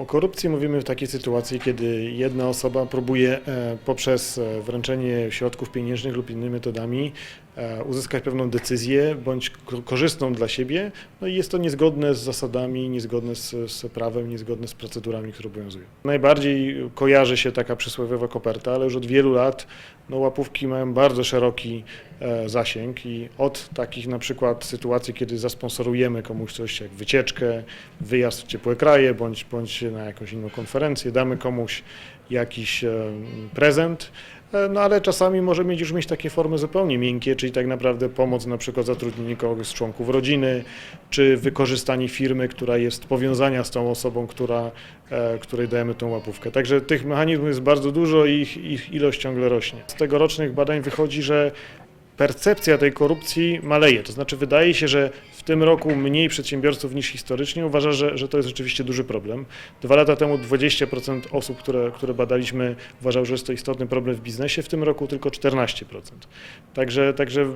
O korupcji. Mówimy w takiej sytuacji, kiedy jedna osoba próbuje e, poprzez e, wręczenie środków pieniężnych lub innymi metodami uzyskać pewną decyzję bądź ko- korzystną dla siebie, no i jest to niezgodne z zasadami, niezgodne z, z prawem, niezgodne z procedurami, które obowiązują. Najbardziej kojarzy się taka przysłowiowa koperta, ale już od wielu lat no, łapówki mają bardzo szeroki e, zasięg i od takich na przykład sytuacji, kiedy zasponsorujemy komuś coś jak wycieczkę, wyjazd w ciepłe kraje bądź, bądź na jakąś inną konferencję, damy komuś jakiś e, prezent, e, no ale czasami może mieć już mieć takie formy zupełnie miękkie, czyli tak naprawdę pomoc na przykład zatrudnienie kogoś z członków rodziny, czy wykorzystanie firmy, która jest powiązania z tą osobą, która, e, której dajemy tą łapówkę. Także tych mechanizmów jest bardzo dużo i ich, ich ilość ciągle rośnie. Z tegorocznych badań wychodzi, że percepcja tej korupcji maleje. To znaczy wydaje się, że w tym roku mniej przedsiębiorców niż historycznie uważa, że, że to jest rzeczywiście duży problem. Dwa lata temu 20% osób, które, które badaliśmy uważało, że jest to istotny problem w biznesie, w tym roku tylko 14%. Także, także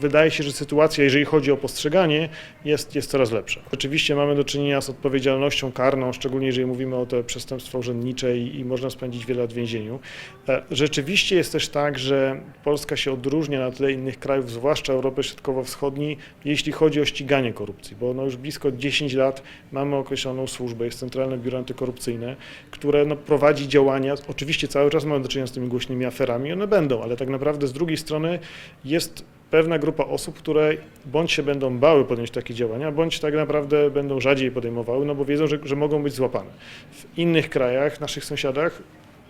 wydaje się, że sytuacja, jeżeli chodzi o postrzeganie, jest, jest coraz lepsza. Oczywiście mamy do czynienia z odpowiedzialnością karną, szczególnie jeżeli mówimy o te przestępstwa urzędnicze i, i można spędzić wiele lat w więzieniu. E, Rzeczywiście jest też tak, że Polska się odróżnia na tle innych krajów, zwłaszcza Europy Środkowo-Wschodniej, jeśli chodzi o ściganie korupcji, bo no już blisko 10 lat mamy określoną służbę, jest Centralne Biuro Antykorupcyjne, które no prowadzi działania, oczywiście cały czas mamy do czynienia z tymi głośnymi aferami, one będą, ale tak naprawdę z drugiej strony jest pewna grupa osób, które bądź się będą bały podjąć takie działania, bądź tak naprawdę będą rzadziej podejmowały, no bo wiedzą, że, że mogą być złapane. W innych krajach, naszych sąsiadach,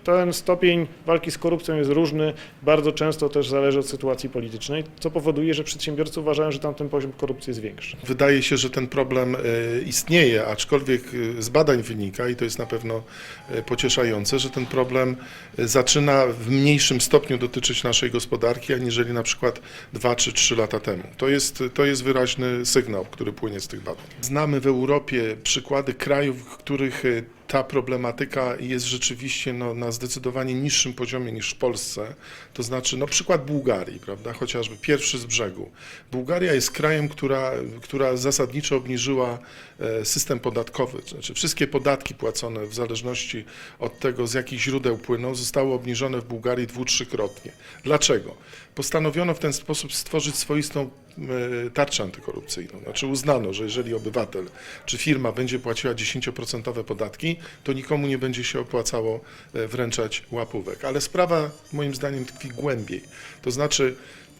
ten stopień walki z korupcją jest różny, bardzo często też zależy od sytuacji politycznej, co powoduje, że przedsiębiorcy uważają, że tamten poziom korupcji jest większy. Wydaje się, że ten problem e, istnieje, aczkolwiek e, z badań wynika, i to jest na pewno e, pocieszające, że ten problem zaczyna w mniejszym stopniu dotyczyć naszej gospodarki, aniżeli na przykład 2 czy 3 lata temu. To jest, to jest wyraźny sygnał, który płynie z tych badań. Znamy w Europie przykłady krajów, w których ta problematyka jest rzeczywiście no, na zdecydowanie niższym poziomie niż w Polsce. To znaczy, no przykład Bułgarii, prawda, chociażby pierwszy z brzegu. Bułgaria jest krajem, która, która zasadniczo obniżyła e, system podatkowy, to znaczy wszystkie podatki płacone w zależności od tego, z jakich źródeł płyną, zostały obniżone w Bułgarii dwu, trzykrotnie. Dlaczego? Postanowiono w ten sposób stworzyć swoistą tarczę antykorupcyjną. Znaczy uznano, że jeżeli obywatel czy firma będzie płaciła 10% podatki, to nikomu nie będzie się opłacało e, wręczać łapówek. Ale sprawa moim zdaniem tkwi głębiej. To znaczy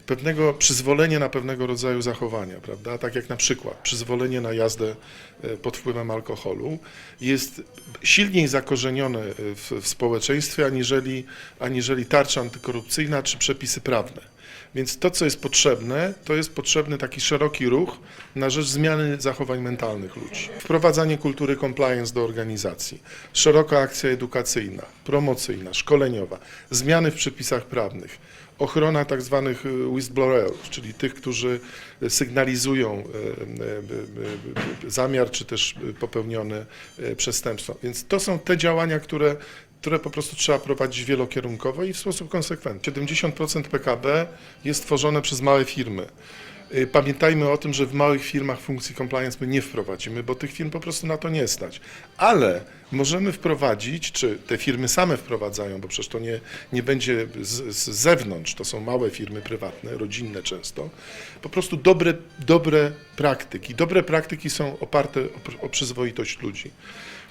pewnego przyzwolenia na pewnego rodzaju zachowania, prawda? Tak jak na przykład przyzwolenie na jazdę e, pod wpływem alkoholu jest silniej zakorzenione e, w, w społeczeństwie aniżeli, aniżeli tarcza antykorupcyjna czy przepisy prawne. Więc to, co jest potrzebne, to jest potrzebny taki szeroki ruch na rzecz zmiany zachowań mentalnych ludzi. Wprowadzanie kultury compliance do organizacji, szeroka akcja edukacyjna, promocyjna, szkoleniowa, zmiany w przepisach prawnych, ochrona tak zwanych y, whistleblowerów, czyli tych, którzy sygnalizują y, y, y, zamiar czy też popełnione przestępstwa. Więc to są te działania, które które po prostu trzeba prowadzić wielokierunkowo i w sposób konsekwentny. 70% PKB jest tworzone przez małe firmy. Y, Pamiętajmy o tym, że w małych firmach funkcji compliance my nie wprowadzimy, bo tych firm po prostu na to nie stać. Ale możemy wprowadzić, czy te firmy same wprowadzają, bo przecież to nie, nie będzie z, z zewnątrz, to są małe firmy prywatne, rodzinne często, po prostu dobre, dobre praktyki. Dobre praktyki są oparte o, o przyzwoitość ludzi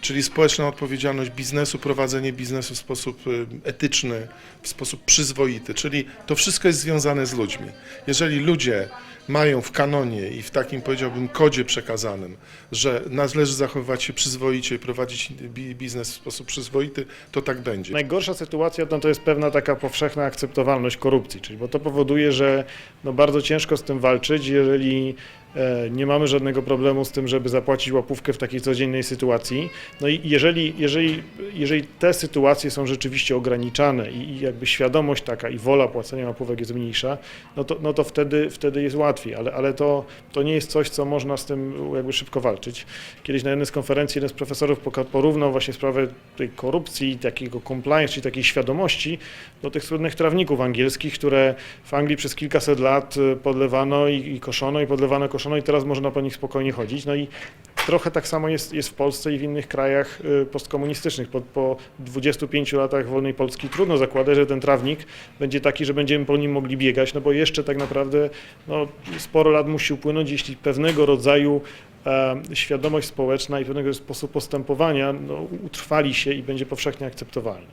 czyli społeczna odpowiedzialność biznesu, prowadzenie biznesu w sposób y, etyczny, w sposób przyzwoity, czyli to wszystko jest związane z ludźmi. Jeżeli ludzie mają w kanonie i w takim powiedziałbym kodzie przekazanym, że należy zachowywać się przyzwoicie i prowadzić bi- biznes w sposób przyzwoity, to tak będzie. Najgorsza sytuacja no, to jest pewna taka powszechna akceptowalność korupcji, czyli bo to powoduje, że no, bardzo ciężko z tym walczyć, jeżeli nie mamy żadnego problemu z tym, żeby zapłacić łapówkę w takiej codziennej sytuacji. No i jeżeli, jeżeli, jeżeli te sytuacje są rzeczywiście ograniczane i, i jakby świadomość taka i wola płacenia łapówek jest mniejsza, no to, no to wtedy, wtedy jest łatwiej, ale, ale to, to nie jest coś, co można z tym jakby szybko walczyć. Kiedyś na jednej z konferencji jeden z profesorów porównał właśnie sprawę tej korupcji, takiego compliance, czyli takiej świadomości do tych słynnych trawników angielskich, które w Anglii przez kilkaset lat y, podlewano i, i koszono i podlewano, koszono i teraz można po nich spokojnie chodzić. No i trochę tak samo jest, jest w Polsce i w innych krajach y, postkomunistycznych. Po, po 25 latach wolnej Polski trudno zakładać, że ten trawnik będzie taki, że będziemy po nim mogli biegać, no bo jeszcze tak naprawdę no, sporo lat musi upłynąć, jeśli pewnego rodzaju e, świadomość społeczna i pewnego sposób postępowania no, utrwali się i będzie powszechnie akceptowalny.